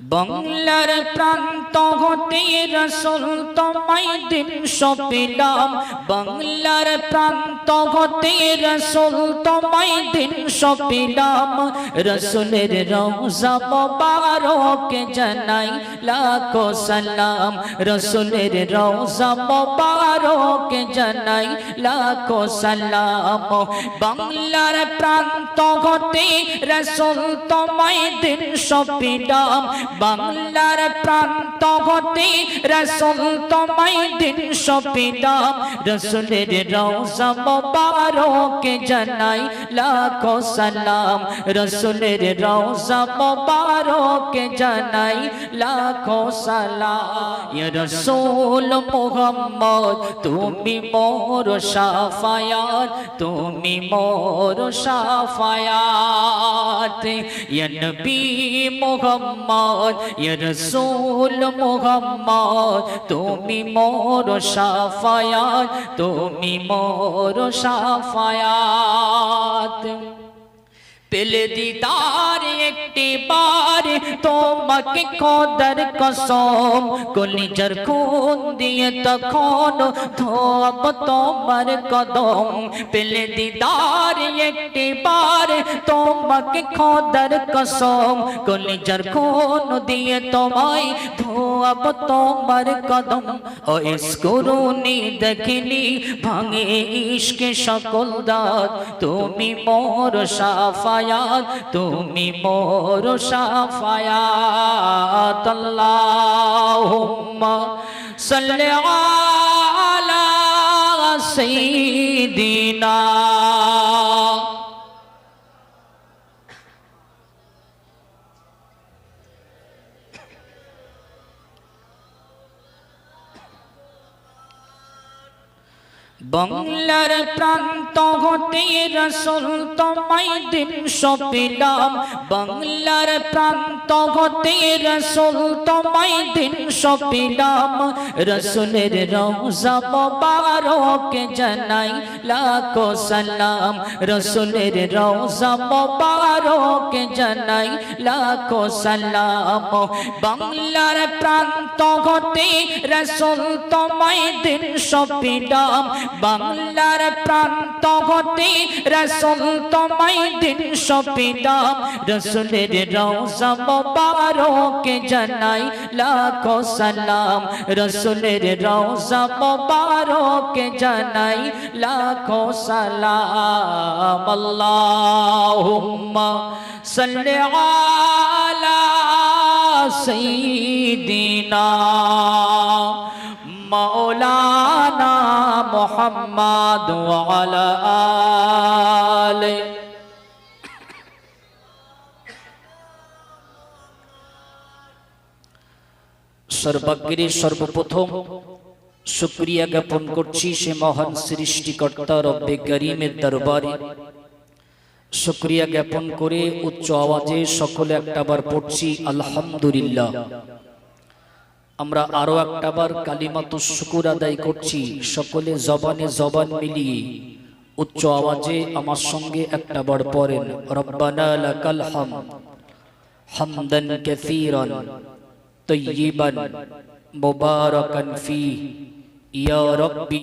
বাংলার প্রান্ত হতে রসুল তোমায় দিন সপিলাম। বাংলার প্রান্ত হতে রসুল তোমায় দিন সপিলাম। রসুলের রোজা মোবারক জানাই লাখো সালাম। রসুলের রোজা মোবারক জানাই লাখো সালাম। বাংলার প্রান্ত হতে রসুল তোমায় দিন সপিলাম। বাংলার প্রান্ত হতে রসুল তোমায় দিন সপিলাম রসুলের রোজা মোবারক জানাই লাখো সালাম। রসুলের রোজা মোবারক জানাই লাখো সালাম। ইয়া রসুল মোহাম্মদ, তুমি মোর সাফায়াত, তুমি মোর সাফায়াত। ইয়া নবী মোহাম্মদ ইয়া রসুল মোহাম্মদ তুমি মোর সাফায়াত তুমি মোর সাফায়াত। পেলে দিদার একটি বার তোমাকে খোদার কসম, কলিজার খুন দিয়ে তখন ধোব তোমার কদম। পেলে দিদার একটি বার তোমাকে খোদার কসম, কলিজার খুন দিয়ে তোমায় ধোব তোমার কদম ও ইস্কুরুনি দেখিনি ভাঙে ইশকে সকল দাঁত তুমি মোর সাফায়াত তুমি মোর সাফায়াত আল্লাহুম্মা সাল্লি আলা সাইয়্যিদিনা বাংলার প্রান্ত হতে রসুল তোমায় দিন সপিলাম বাংলার প্রান্ত হতে রসুল তোমায় দিন সপিলাম রসুলের রোজা মোবারক জানাই লাখো সালাম। রসুলের রোজা মোবারক জানাই লাখো সালাম। বাংলার প্রান্ত হতে রসুল তোমায় দিন সপিলাম বাংলার প্রান্ত হতে রসুল তোমায় দিন সপিলাম রসুলের রোজা মোবারক জানাই লাখো সালাম। রসুলের রোজা মোবারক জানাই লাখো সালাম। আল্লাহুম্মা সাল্লি আলা সাইয়্যিদিনা। محمد وعلى آله সর্বাগ্রে সর্বপ্রথম শুক্রিয়া জ্ঞাপন করছি সে মহান সৃষ্টিকর্তা রব্বে করিমের দরবারে শুক্রিয়া জ্ঞাপন করে উচ্চ আওয়াজে সকলে একটাবার পড়ছি আলহামদুলিল্লাহ আমরা আরও একটাবার কালিমাত শুকুর আদায় করছি, সকলে জবানে জবান মিলিয়ে। উচ্চ আওয়াজে আমার সঙ্গে একটা বার পড়েন, রব্বানা লাকাল হাম, হামদান কাসীরান তাইয়িবান মুবারাকান ফি, ইয়া রব্বি